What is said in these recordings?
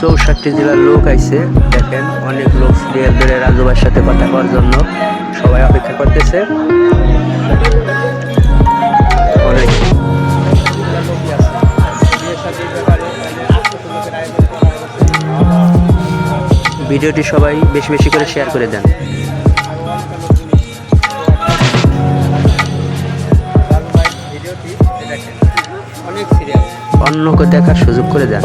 চৌষট্টি জেলার লোক আইছে। দেখেন, অনেক লোক সিরিয়াল ধরে রাজুবার সাথে কথা হওয়ার জন্য সবাই অপেক্ষা করতেছে। ভিডিওটি সবাই বেশি বেশি করে শেয়ার করে দেন। অন্যকে দেখার সুযোগ করে দেন।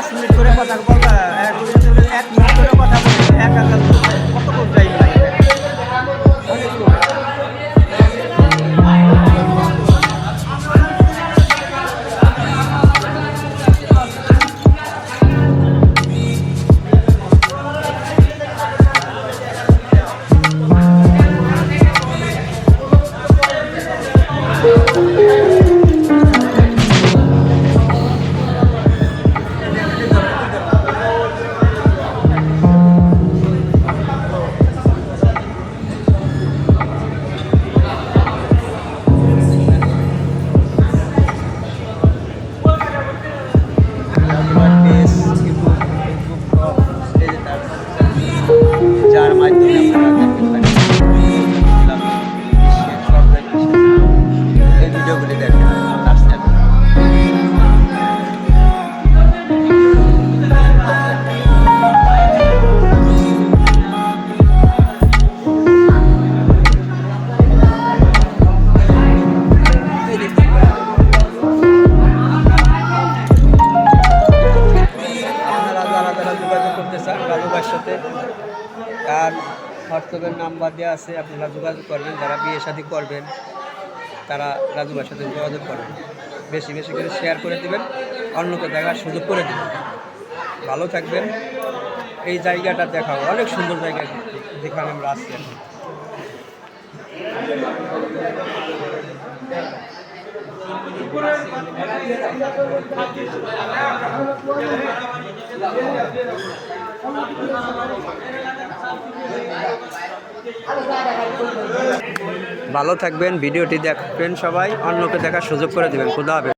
পাঁচ মিনিট করে কথা বলবা। মাধ্যমে আপনারা দেখতে পারেন এই ভিডিওগুলি যোগাযোগ করতে চান ভাইয়ের সাথে তার হোয়াটসঅ্যাপের নাম্বার দেওয়া আছে আপনারা যোগাযোগ করবেন, যারা বিয়ে শাদী করবেন, তারা রাজু সাথে যোগাযোগ করবেন। বেশি বেশি করে শেয়ার করে দিবেন অন্যকে দেখার সুযোগ করে দেবেন। ভালো থাকবেন। এই জায়গাটা দেখাও, অনেক সুন্দর জায়গা যেখানে আমরা আসছি এখন। ভালো থাকবেন ভিডিওটি দেখবেন সবাই অন্যকে দেখার সুযোগ করে দেবেন। খুদা হবে